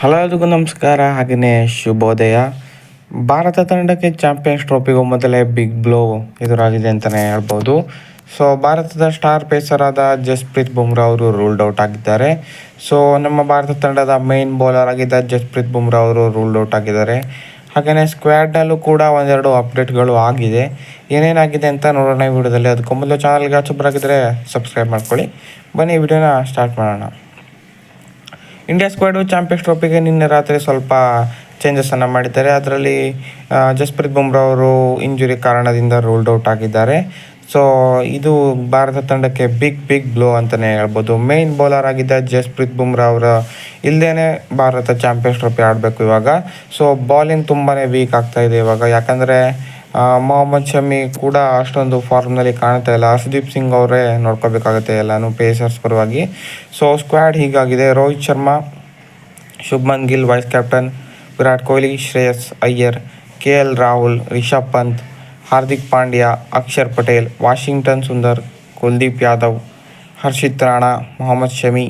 Hello ಎಲ್ರಿಗೂ ನಮಸ್ಕಾರ ಹಾಗೆಯೇ ಶುಭೋದಯ. ಭಾರತ ತಂಡಕ್ಕೆ ಚಾಂಪಿಯನ್ಸ್ ಟ್ರೋಫಿಗೂ ಮೊದಲೇ ಬಿಗ್ ಬ್ಲೋ ಎದುರಾಗಿದೆ ಅಂತಲೇ ಹೇಳ್ಬೋದು. ಸೊ, ಭಾರತದ ಸ್ಟಾರ್ ಪೇಸರ್ ಆದ ಜಸ್ಪ್ರೀತ್ ಬುಮ್ರಾ ಅವರು ರೂಲ್ಡ್ ಔಟ್ ಆಗಿದ್ದಾರೆ. ಸೊ, ನಮ್ಮ ಭಾರತ ತಂಡದ ಮೇನ್ ಬೌಲರ್ ಆಗಿದ್ದ ಜಸ್ಪ್ರೀತ್ ಬುಮ್ರಾ ಅವರು ರೂಲ್ಡ್ ಔಟ್ ಆಗಿದ್ದಾರೆ. ಹಾಗೆಯೇ ಸ್ಕ್ವಾಡ್ನಲ್ಲೂ ಕೂಡ ಒಂದೆರಡು ಅಪ್ಡೇಟ್ಗಳು ಆಗಿದೆ. ಏನೇನಾಗಿದೆ ಅಂತ ನೋಡೋಣ ಈ ವಿಡಿಯೋದಲ್ಲಿ. ಅದಕ್ಕೂ ಮೊದಲು ಚಾನಲ್ಗೆ ಆಗಿದ್ದರೆ ಸಬ್ಸ್ಕ್ರೈಬ್ ಮಾಡ್ಕೊಳ್ಳಿ. ಬನ್ನಿ ವಿಡಿಯೋನ ಸ್ಟಾರ್ಟ್ ಮಾಡೋಣ. ಇಂಡಿಯಾ ಸ್ಕ್ವಾಡು ಚಾಂಪಿಯನ್ಸ್ ಟ್ರೋಫಿಗೆ ನಿನ್ನೆ ರಾತ್ರಿ ಸ್ವಲ್ಪ ಚೇಂಜಸನ್ನು ಮಾಡಿದ್ದಾರೆ. ಅದರಲ್ಲಿ ಜಸ್ಪ್ರೀತ್ ಬುಮ್ರಾ ಅವರು ಇಂಜುರಿ ಕಾರಣದಿಂದ ರೂಲ್ಡ್ ಔಟ್ ಆಗಿದ್ದಾರೆ. ಸೊ ಇದು ಭಾರತ ತಂಡಕ್ಕೆ ಬಿಗ್ ಬಿಗ್ ಬ್ಲೋ ಅಂತಲೇ ಹೇಳ್ಬೋದು. ಮೇನ್ ಬೌಲರ್ ಆಗಿದ್ದ ಜಸ್ಪ್ರೀತ್ ಬುಮ್ರಾ ಅವರ ಇಲ್ಲದೇ ಭಾರತ ಚಾಂಪಿಯನ್ಸ್ ಟ್ರೋಫಿ ಆಡಬೇಕು ಇವಾಗ. ಸೊ ಬಾಲಿಂಗ್ ತುಂಬಾ ವೀಕ್ ಆಗ್ತಾ ಇದೆ ಇವಾಗ. ಯಾಕಂದರೆ ಮೊಹಮ್ಮದ್ ಶಮಿ ಕೂಡ ಅಷ್ಟೊಂದು ಫಾರ್ಮ್ನಲ್ಲಿ ಕಾಣ್ತಾ ಇಲ್ಲ. ಹರ್ಷದೀಪ್ ಸಿಂಗ್ ಅವರೇ ನೋಡ್ಕೋಬೇಕಾಗುತ್ತೆ ಎಲ್ಲನೂ ಪೇಸರ್ಸ್ ಪರವಾಗಿ. So squad ಹೀಗಾಗಿದೆ. Rohit Sharma, Shubman Gill vice captain Virat Kohli, Shreyas Iyer, K L Rahul, Rishabh Pant, Hardik Pandya, Axar Patel, Washington Sundar, Kuldeep Yadav, Harshit Rana, Mohammed Shami,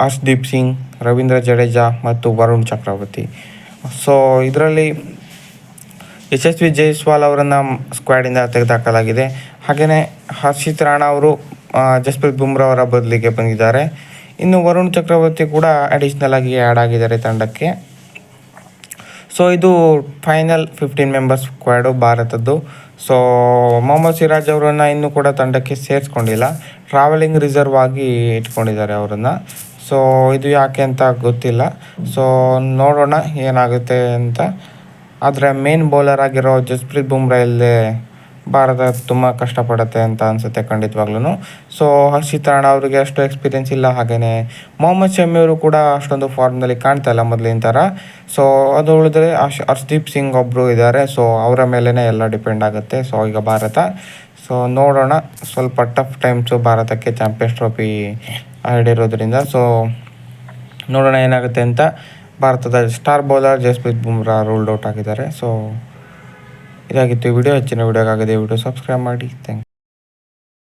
Harshdeep Singh, Ravindra Jadeja ಮತ್ತು ವರುಣ್ ಚಕ್ರವರ್ತಿ. So ಇದರಲ್ಲಿ ಯಶಸ್ವಿ ಜೈಸ್ವಾಲ್ ಅವರನ್ನು ಸ್ಕ್ವಾಡಿಂದ ತೆಗೆದುಹಾಕಲಾಗಿದೆ ಹಾಗೆಯೇ ಹರ್ಷಿತ್ ರಾಣಾ ಅವರು ಜಸ್ಪ್ರೀತ್ ಬುಮ್ರಾ ಅವರ ಬದಲಿಗೆ ಬಂದಿದ್ದಾರೆ. ಇನ್ನು ವರುಣ್ ಚಕ್ರವರ್ತಿ ಕೂಡ ಅಡಿಷ್ನಲ್ ಆಗಿ ಆ್ಯಡ್ ಆಗಿದ್ದಾರೆ ತಂಡಕ್ಕೆ. ಸೊ ಇದು ಫೈನಲ್ ಫಿಫ್ಟೀನ್ ಮೆಂಬರ್ಸ್ ಸ್ಕ್ವಾಡು ಭಾರತದ್ದು. ಸೊ ಮೊಹಮ್ಮದ್ ಸಿರಾಜ್ ಅವರನ್ನು ಇನ್ನೂ ಕೂಡ ತಂಡಕ್ಕೆ ಸೇರಿಸ್ಕೊಂಡಿಲ್ಲ. ಟ್ರಾವೆಲಿಂಗ್ ರಿಸರ್ವ್ ಆಗಿ ಇಟ್ಕೊಂಡಿದ್ದಾರೆ ಅವರನ್ನು. ಸೊ ಇದು ಯಾಕೆ ಅಂತ ಗೊತ್ತಿಲ್ಲ. ಸೊ ನೋಡೋಣ ಏನಾಗುತ್ತೆ ಅಂತ. ಆದರೆ ಮೇನ್ ಬೌಲರ್ ಆಗಿರೋ ಜಸ್ಪ್ರೀತ್ ಬುಮ್ರಾ ಇಲ್ಲಿ ಭಾರತ ತುಂಬ ಕಷ್ಟಪಡುತ್ತೆ ಅಂತ ಅನಿಸುತ್ತೆ ಖಂಡಿತವಾಗ್ಲೂ ಸೊ ಹರ್ಷಿತ್ ರಾಣ ಅವರಿಗೆ ಅಷ್ಟು ಎಕ್ಸ್ಪೀರಿಯೆನ್ಸ್ ಇಲ್ಲ ಹಾಗೆಯೇ ಮೊಹಮ್ಮದ್ ಶಮಿ ಅವರು ಕೂಡ ಅಷ್ಟೊಂದು ಫಾರ್ಮ್ನಲ್ಲಿ ಕಾಣ್ತಾ ಇಲ್ಲ ಮೊದಲಿನ ಥರ. ಸೊ ಅದು ಉಳಿದ್ರೆ ಅಶ್ ಹರ್ಷದೀಪ್ ಸಿಂಗ್ ಒಬ್ಬರು ಇದ್ದಾರೆ ಸೊ ಅವರ ಮೇಲೇ ಎಲ್ಲ ಡಿಪೆಂಡ್ ಆಗುತ್ತೆ. ಸೊ ಈಗ ಭಾರತ. ಸೊ ನೋಡೋಣ. ಸ್ವಲ್ಪ ಟಫ್ ಟೈಮ್ಸು ಭಾರತಕ್ಕೆ ಚಾಂಪಿಯನ್ಸ್ ಟ್ರೋಫಿ ಆಡಿರೋದ್ರಿಂದ. ಸೊ ನೋಡೋಣ ಏನಾಗುತ್ತೆ ಅಂತ. ಭಾರತದ star bowler Jasprit Bumrah ruled out ಆಗಿದ್ದಾರೆ. ಸೊ ಇದಾಗಿತ್ತು ವಿಡಿಯೋ. ಹೆಚ್ಚಿನ ವಿಡಿಯೋಗಾಗಿದೆ ವಿಡಿಯೋ ಸಬ್ಸ್ಕ್ರೈಬ್ ಮಾಡಿ. ಥ್ಯಾಂಕ್